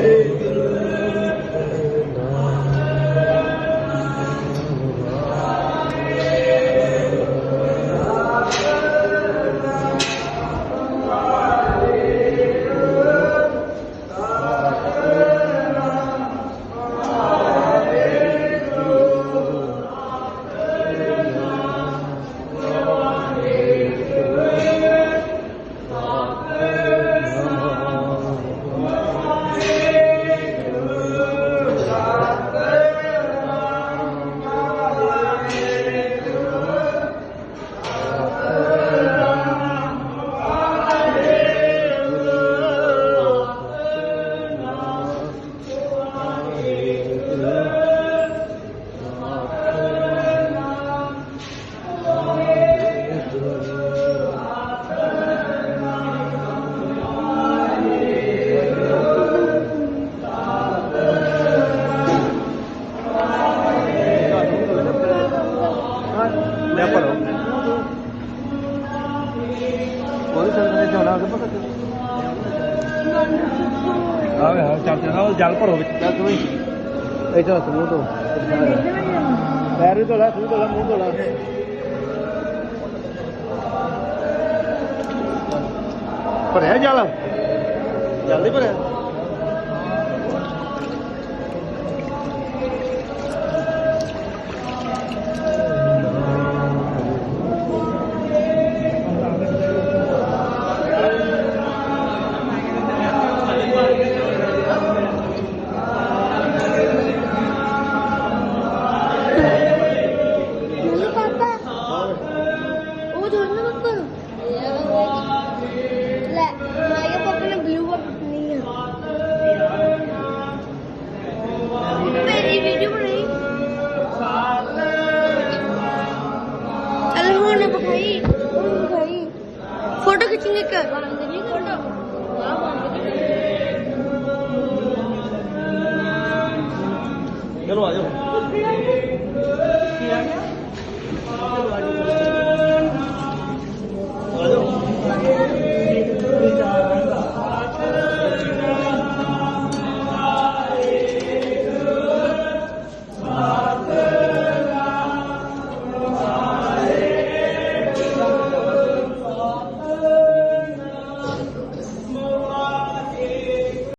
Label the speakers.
Speaker 1: Amen. ਕੋਈ ਸੰਗਤ ਨੇ ਜਾਣਾ ਕਿ ਪਤਾ ਆਵੇ ਹਾਂ ਚੱਲ ਚੱਲ ਉਹ ਜਲ ਭਰੋ ਵਿੱਚ। ਚੱਲ ਤੂੰ ਇਹ ਚਲ ਸਮੂਹ ਤੋਂ। ਪੈਰ ਵੀ ਧੋਲਾ ਸਮੂਹ ਧੋਲਾ ਮੂੰਹ ਧੋਲਾ। ਭਰਿਆ ਜਲ? ਜਲਦੀ ਭਰਿਆ?
Speaker 2: ਚੱਲ ਹੁਣ ਬਖਾਈ ਹੁਣ ਬਖਾਈ ਫੋਟੋ